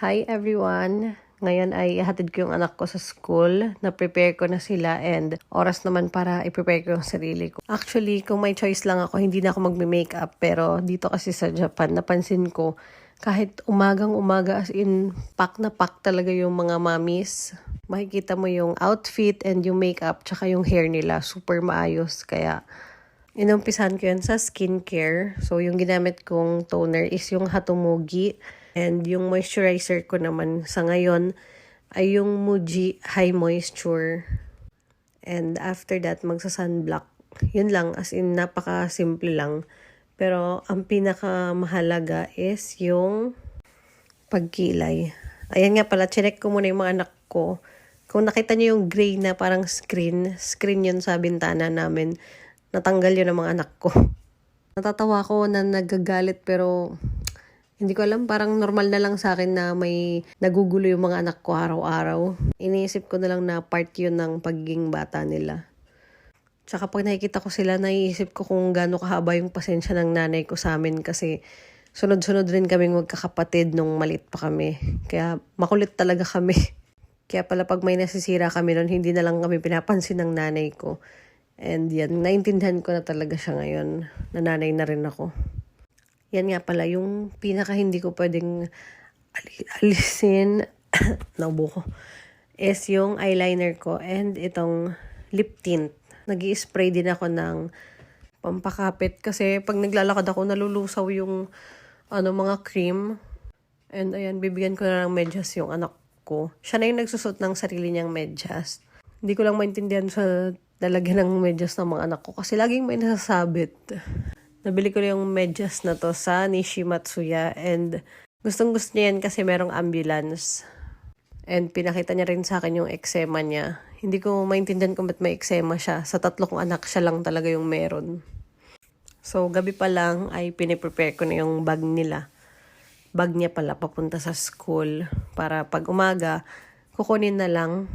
Hi everyone! Ngayon ay hatid ko yung anak ko sa school. Na-prepare ko na sila and oras naman para i-prepare ko yung sarili ko. Actually, kung may choice lang ako, hindi na ako magme-makeup. Pero dito kasi sa Japan, napansin ko, kahit umagang umaga as in, pack na pack talaga yung mga mommies. Makikita mo yung outfit and yung makeup, tsaka yung hair nila. Super maayos. Kaya, inumpisahan ko yun sa skincare. So, yung ginamit kong toner is yung Hatomugi. And yung moisturizer ko naman sa ngayon ay yung Muji High Moisture. And after that, magsa-sunblock. Yun lang, as in napaka-simple lang. Pero ang pinakamahalaga is yung pagkilay. Ayan nga pala, chinek ko muna yung mga anak ko. Kung nakita niyo yung gray na parang screen, screen yun sa bintana namin, natanggal yun ng mga anak ko. Natatawa ko na nagagalit pero hindi ko alam, parang normal na lang sa akin na may nagugulo yung mga anak ko araw-araw. Iniisip ko na lang na part yun ng pagiging bata nila. Tsaka pag nakikita ko sila, naiisip ko kung gaano kahaba yung pasensya ng nanay ko sa amin kasi sunod-sunod rin kaming magkakapatid nung malit pa kami. Kaya makulit talaga kami. Kaya pala pag may nasisira kami noon, hindi na lang kami pinapansin ng nanay ko. And yan, naintindihan ko na talaga siya ngayon. Nananay na rin ako. Yan nga pala, yung pinaka hindi ko pwedeng ali- alisin, naubo ko, is yung eyeliner ko and itong lip tint. nag spray din ako ng pampakapit kasi pag naglalakad ako, nalulusaw yung ano, mga cream. And ayan, bibigyan ko na ng medyas yung anak ko. Siya na yung nagsusot ng sarili niyang medyas. Hindi ko lang maintindihan sa lalagyan ng medyas ng mga anak ko kasi laging may nasasabit. Nabili ko yung medyas na to sa Nishi Matsuya and gustong gusto niya yan kasi merong ambulance. And pinakita niya rin sa akin yung eczema niya. Hindi ko maintindihan kung ba't may eczema siya. Sa tatlo kong anak, siya lang talaga yung meron. So, gabi pa lang ay piniprepare ko na yung bag nila. Bag niya pala papunta sa school para pag umaga, kukunin na lang.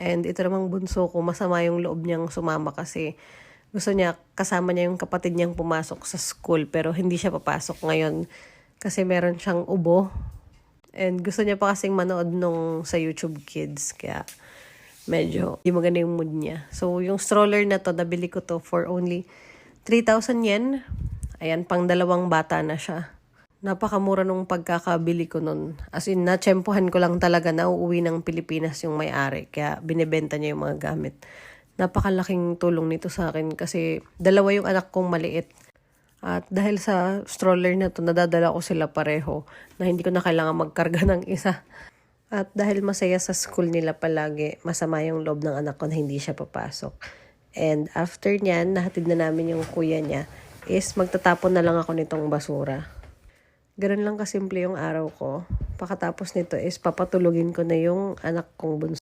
And ito namang bunso ko, masama yung loob niyang sumama kasi gusto niya kasama niya yung kapatid niyang pumasok sa school pero hindi siya papasok ngayon kasi meron siyang ubo. And gusto niya pa kasing manood nung sa YouTube Kids kaya medyo di maganda yung mood niya. So yung stroller na to, nabili ko to for only 3,000 yen. Ayan, pang dalawang bata na siya. Napakamura nung pagkakabili ko nun. As in, natsempohan ko lang talaga na uuwi ng Pilipinas yung may-ari. Kaya binibenta niya yung mga gamit napakalaking tulong nito sa akin kasi dalawa yung anak kong maliit. At dahil sa stroller na to, nadadala ko sila pareho na hindi ko na kailangan magkarga ng isa. At dahil masaya sa school nila palagi, masama yung loob ng anak ko na hindi siya papasok. And after niyan, nahatid na namin yung kuya niya, is magtatapon na lang ako nitong basura. Ganun lang kasimple yung araw ko. Pakatapos nito is papatulugin ko na yung anak kong bunso.